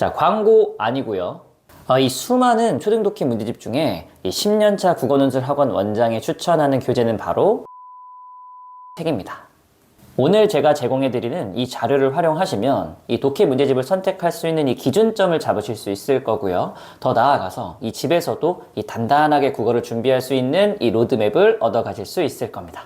자, 광고 아니고요. 어, 이 수많은 초등독해 문제집 중에 이 10년차 국어논술 학원 원장이 추천하는 교재는 바로 책입니다. 오늘 제가 제공해드리는 이 자료를 활용하시면 이 독해 문제집을 선택할 수 있는 이 기준점을 잡으실 수 있을 거고요. 더 나아가서 이 집에서도 이 단단하게 국어를 준비할 수 있는 이 로드맵을 얻어 가실 수 있을 겁니다.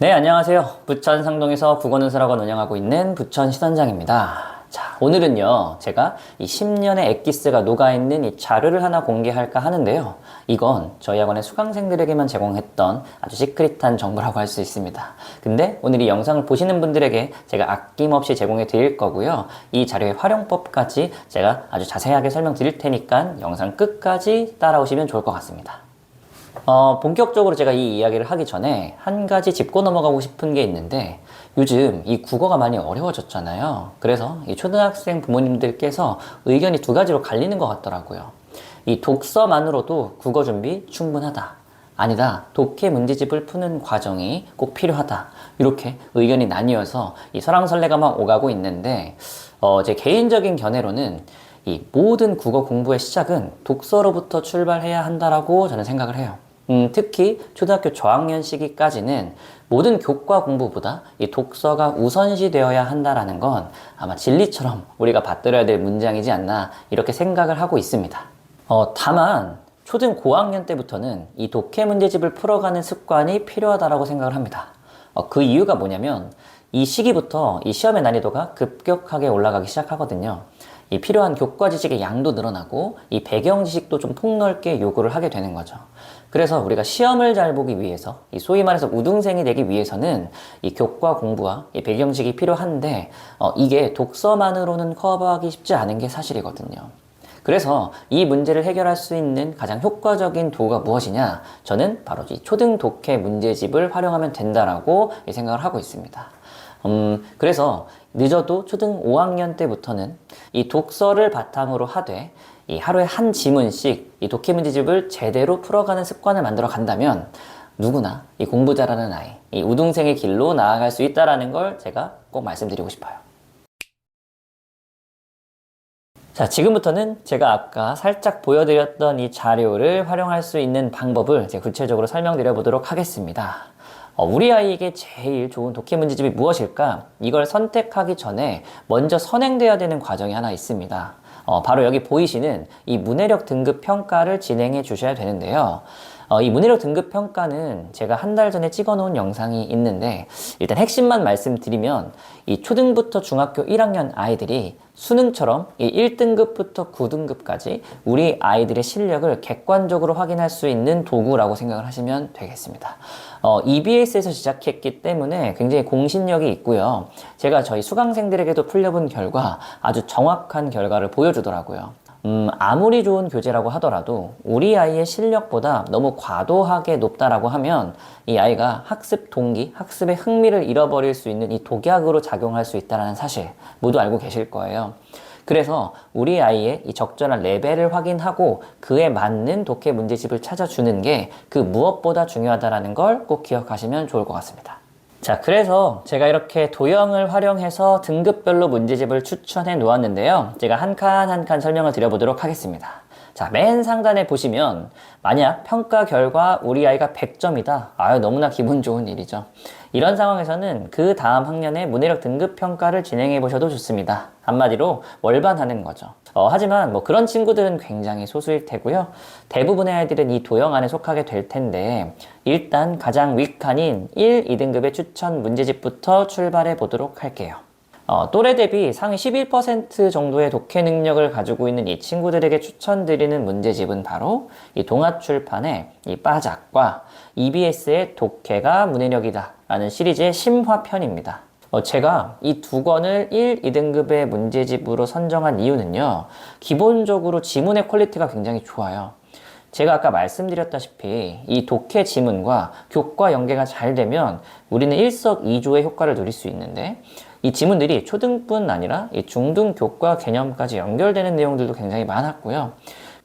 네, 안녕하세요. 부천 상동에서 국어논술학원 운영하고 있는 부천 시선장입니다. 자, 오늘은요, 제가 이 10년의 엑기스가 녹아있는 이 자료를 하나 공개할까 하는데요. 이건 저희 학원의 수강생들에게만 제공했던 아주 시크릿한 정보라고 할 수 있습니다. 근데 오늘 이 영상을 보시는 분들에게 제가 아낌없이 제공해 드릴 거고요. 이 자료의 활용법까지 제가 아주 자세하게 설명 드릴 테니까 영상 끝까지 따라오시면 좋을 것 같습니다. 어, 본격적으로 제가 이 이야기를 하기 전에 한 가지 짚고 넘어가고 싶은 게 있는데 요즘 이 국어가 많이 어려워졌잖아요. 그래서 이 초등학생 부모님들께서 의견이 두 가지로 갈리는 것 같더라고요. 이 독서만으로도 국어 준비 충분하다. 아니다. 독해 문제집을 푸는 과정이 꼭 필요하다. 이렇게 의견이 나뉘어서 이 설왕설래가 막 오가고 있는데 어, 제 개인적인 견해로는 이 모든 국어 공부의 시작은 독서로부터 출발해야 한다라고 저는 생각을 해요. 음, 특히 초등학교 저학년 시기까지는 모든 교과 공부보다 이 독서가 우선시 되어야 한다라는 건 아마 진리처럼 우리가 받들어야 될 문장이지 않나 이렇게 생각을 하고 있습니다. 어, 다만 초등 고학년 때부터는 이 독해 문제집을 풀어가는 습관이 필요하다라고 생각을 합니다. 어, 그 이유가 뭐냐면 이 시기부터 이 시험의 난이도가 급격하게 올라가기 시작하거든요. 이 필요한 교과 지식의 양도 늘어나고 이 배경 지식도 좀 폭넓게 요구를 하게 되는 거죠. 그래서 우리가 시험을 잘 보기 위해서 이 소위 말해서 우등생이 되기 위해서는 이 교과 공부와 이 배경 지식이 필요한데 어, 이게 독서만으로는 커버하기 쉽지 않은 게 사실이거든요. 그래서 이 문제를 해결할 수 있는 가장 효과적인 도구가 무엇이냐? 저는 바로 이 초등 독해 문제집을 활용하면 된다라고 생각을 하고 있습니다. 음, 그래서 늦어도 초등 5학년 때부터는 이 독서를 바탕으로 하되 이 하루에 한 지문씩 이 독해 문제집을 제대로 풀어가는 습관을 만들어 간다면 누구나 이 공부 잘하는 아이, 이 우등생의 길로 나아갈 수 있다라는 걸 제가 꼭 말씀드리고 싶어요. 자, 지금부터는 제가 아까 살짝 보여드렸던 이 자료를 활용할 수 있는 방법을 제가 구체적으로 설명드려 보도록 하겠습니다. 어, 우리 아이에게 제일 좋은 독해 문제집이 무엇일까? 이걸 선택하기 전에 먼저 선행돼야 되는 과정이 하나 있습니다. 어, 바로 여기 보이시는 이 문해력 등급 평가를 진행해 주셔야 되는데요. 어, 이 문해력 등급 평가는 제가 한 달 전에 찍어 놓은 영상이 있는데 일단 핵심만 말씀드리면 이 초등부터 중학교 1학년 아이들이 수능처럼 이 1등급부터 9등급까지 우리 아이들의 실력을 객관적으로 확인할 수 있는 도구라고 생각을 하시면 되겠습니다. 어, EBS에서 시작했기 때문에 굉장히 공신력이 있고요. 제가 저희 수강생들에게도 풀려본 결과 아주 정확한 결과를 보여주더라고요. 음, 아무리 좋은 교재라고 하더라도 우리 아이의 실력보다 너무 과도하게 높다라고 하면 이 아이가 학습 동기, 학습의 흥미를 잃어버릴 수 있는 이 독약으로 작용할 수 있다는 사실 모두 알고 계실 거예요. 그래서 우리 아이의 이 적절한 레벨을 확인하고 그에 맞는 독해 문제집을 찾아주는 게 그 무엇보다 중요하다는 걸 꼭 기억하시면 좋을 것 같습니다. 자, 그래서 제가 이렇게 도형을 활용해서 등급별로 문제집을 추천해 놓았는데요. 제가 한 칸 한 칸 설명을 드려보도록 하겠습니다. 자, 맨 상단에 보시면 만약 평가 결과 우리 아이가 100점이다. 아유, 너무나 기분 좋은 일이죠. 이런 상황에서는 그 다음 학년의 문해력 등급 평가를 진행해 보셔도 좋습니다. 한마디로 월반하는 거죠. 어, 하지만 뭐 그런 친구들은 굉장히 소수일 테고요. 대부분의 아이들은 이 도형 안에 속하게 될 텐데 일단 가장 윗칸인 1, 2등급의 추천 문제집부터 출발해 보도록 할게요. 어, 또래 대비 상위 11% 정도의 독해 능력을 가지고 있는 이 친구들에게 추천드리는 문제집은 바로 이 동아출판의 이 빠작과 EBS의 독해가 문해력이다 라는 시리즈의 심화편입니다. 어, 제가 이 두 권을 1, 2등급의 문제집으로 선정한 이유는요. 기본적으로 지문의 퀄리티가 굉장히 좋아요. 제가 아까 말씀드렸다시피 이 독해 지문과 교과 연계가 잘 되면 우리는 일석이조의 효과를 누릴 수 있는데 이 지문들이 초등뿐 아니라 이 중등 교과 개념까지 연결되는 내용들도 굉장히 많았고요.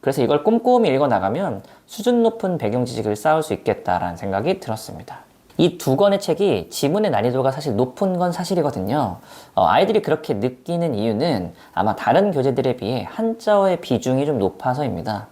그래서 이걸 꼼꼼히 읽어 나가면 수준 높은 배경 지식을 쌓을 수 있겠다라는 생각이 들었습니다. 이 두 권의 책이 지문의 난이도가 사실 높은 건 사실이거든요. 어, 아이들이 그렇게 느끼는 이유는 아마 다른 교재들에 비해 한자어의 비중이 좀 높아서입니다.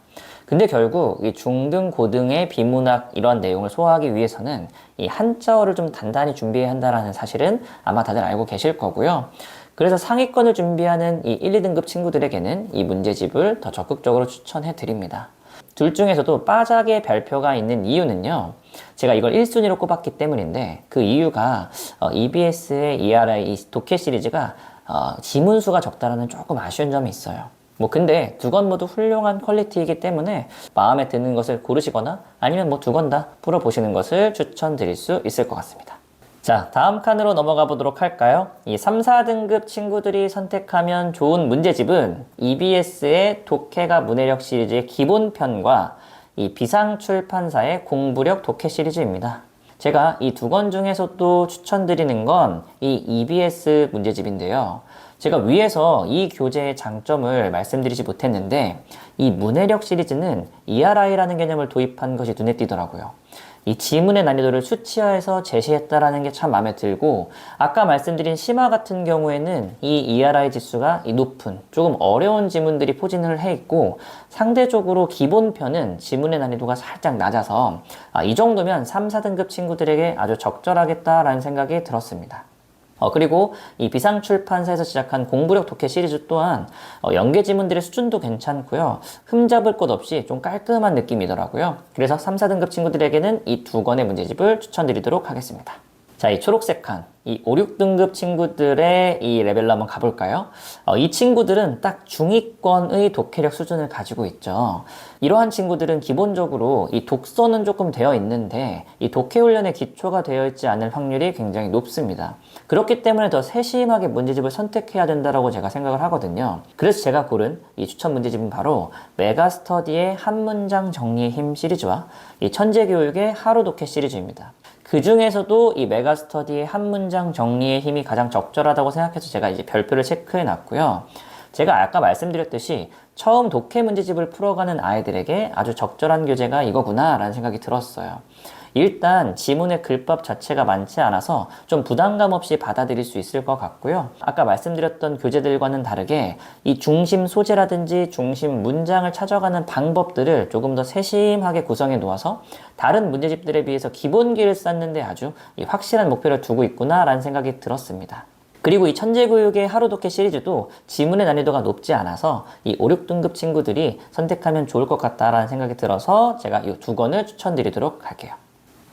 근데 결국 이 중등, 고등의 비문학 이러한 내용을 소화하기 위해서는 이 한자어를 좀 단단히 준비해야 한다는 사실은 아마 다들 알고 계실 거고요. 그래서 상위권을 준비하는 이 1, 2등급 친구들에게는 이 문제집을 더 적극적으로 추천해 드립니다. 둘 중에서도 빠작의 별표가 있는 이유는요. 제가 이걸 1순위로 꼽았기 때문인데 그 이유가 어, EBS의 ERI 이 독해 시리즈가 어, 지문수가 적다라는 조금 아쉬운 점이 있어요. 뭐 근데 두권 모두 훌륭한 퀄리티이기 때문에 마음에 드는 것을 고르시거나 아니면 뭐두권다 풀어보시는 것을 추천드릴 수 있을 것 같습니다. 자, 다음 칸으로 넘어가 보도록 할까요? 이 3, 4등급 친구들이 선택하면 좋은 문제집은 EBS의 독해가 문해력 시리즈의 기본편과 이 비상출판사의 공부력 독해 시리즈입니다. 제가 이 두 권 중에서도 추천드리는 건 이 EBS 문제집인데요. 제가 위에서 이 교재의 장점을 말씀드리지 못했는데 이 문해력 시리즈는 ERI라는 개념을 도입한 것이 눈에 띄더라고요. 이 지문의 난이도를 수치화해서 제시했다라는 게 참 마음에 들고 아까 말씀드린 심화 같은 경우에는 이 ERI 지수가 이 높은 조금 어려운 지문들이 포진을 해 있고 상대적으로 기본편은 지문의 난이도가 살짝 낮아서 아, 이 정도면 3, 4등급 친구들에게 아주 적절하겠다라는 생각이 들었습니다. 어, 그리고 이 비상출판사에서 시작한 공부력 독해 시리즈 또한 어, 연계 지문들의 수준도 괜찮고요. 흠잡을 것 없이 좀 깔끔한 느낌이더라고요. 그래서 3, 4등급 친구들에게는 이 두 권의 문제집을 추천드리도록 하겠습니다. 자, 이 초록색 칸, 이 5, 6등급 친구들의 이 레벨로 한번 가볼까요? 어, 이 친구들은 딱 중위권의 독해력 수준을 가지고 있죠. 이러한 친구들은 기본적으로 이 독서는 조금 되어 있는데 이 독해 훈련의 기초가 되어 있지 않을 확률이 굉장히 높습니다. 그렇기 때문에 더 세심하게 문제집을 선택해야 된다고 제가 생각을 하거든요. 그래서 제가 고른 이 추천 문제집은 바로 메가스터디의 한 문장 정리의 힘 시리즈와 이 천재교육의 하루 독해 시리즈입니다. 그 중에서도 이 메가스터디의 한 문장 정리의 힘이 가장 적절하다고 생각해서 제가 이제 별표를 체크해 놨고요. 제가 아까 말씀드렸듯이 처음 독해 문제집을 풀어가는 아이들에게 아주 적절한 교재가 이거구나 라는 생각이 들었어요. 일단 지문의 글법 자체가 많지 않아서 좀 부담감 없이 받아들일 수 있을 것 같고요. 아까 말씀드렸던 교재들과는 다르게 이 중심 소재라든지 중심 문장을 찾아가는 방법들을 조금 더 세심하게 구성해 놓아서 다른 문제집들에 비해서 기본기를 쌓는데 아주 확실한 목표를 두고 있구나라는 생각이 들었습니다. 그리고 이 천재교육의 하루 독해 시리즈도 지문의 난이도가 높지 않아서 이 5, 6등급 친구들이 선택하면 좋을 것 같다라는 생각이 들어서 제가 이 두 권을 추천드리도록 할게요.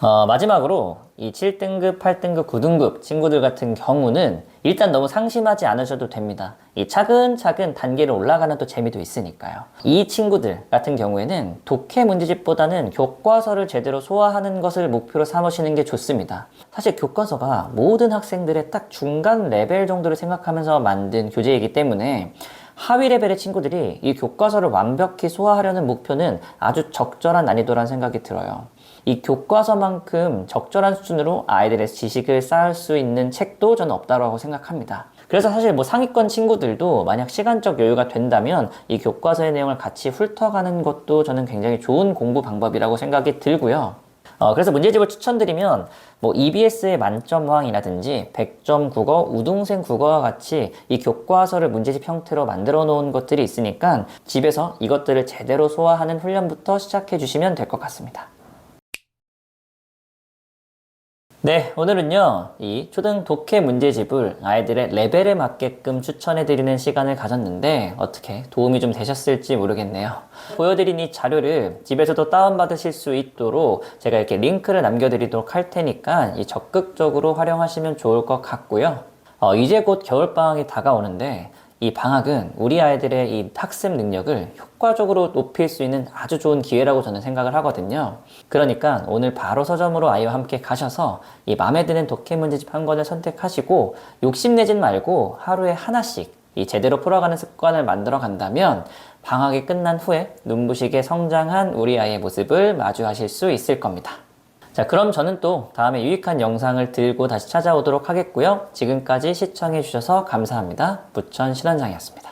어, 마지막으로 이 7등급, 8등급, 9등급 친구들 같은 경우는 일단 너무 상심하지 않으셔도 됩니다. 이 차근차근 단계를 올라가는 또 재미도 있으니까요. 이 친구들 같은 경우에는 독해 문제집보다는 교과서를 제대로 소화하는 것을 목표로 삼으시는 게 좋습니다. 사실 교과서가 모든 학생들의 딱 중간 레벨 정도를 생각하면서 만든 교재이기 때문에 하위 레벨의 친구들이 이 교과서를 완벽히 소화하려는 목표는 아주 적절한 난이도라는 생각이 들어요. 이 교과서만큼 적절한 수준으로 아이들의 지식을 쌓을 수 있는 책도 저는 없다고 생각합니다. 그래서 사실 뭐 상위권 친구들도 만약 시간적 여유가 된다면 이 교과서의 내용을 같이 훑어가는 것도 저는 굉장히 좋은 공부 방법이라고 생각이 들고요. 어, 그래서 문제집을 추천드리면 뭐 EBS의 만점왕이라든지 100점 국어, 우등생 국어와 같이 이 교과서를 문제집 형태로 만들어 놓은 것들이 있으니까 집에서 이것들을 제대로 소화하는 훈련부터 시작해 주시면 될 것 같습니다. 네, 오늘은요, 이 초등 독해 문제집을 아이들의 레벨에 맞게끔 추천해드리는 시간을 가졌는데, 어떻게 도움이 좀 되셨을지 모르겠네요. 보여드린 이 자료를 집에서도 다운받으실 수 있도록 제가 이렇게 링크를 남겨드리도록 할 테니까 이 적극적으로 활용하시면 좋을 것 같고요. 어, 이제 곧 겨울방학이 다가오는데, 이 방학은 우리 아이들의 이 학습 능력을 효과적으로 높일 수 있는 아주 좋은 기회라고 저는 생각을 하거든요. 그러니까 오늘 바로 서점으로 아이와 함께 가셔서 이 마음에 드는 독해 문제집 한 권을 선택하시고 욕심내진 말고 하루에 하나씩 이 제대로 풀어가는 습관을 만들어 간다면 방학이 끝난 후에 눈부시게 성장한 우리 아이의 모습을 마주하실 수 있을 겁니다. 자, 그럼 저는 또 다음에 유익한 영상을 들고 다시 찾아오도록 하겠고요. 지금까지 시청해주셔서 감사합니다. 부천 신원장이었습니다.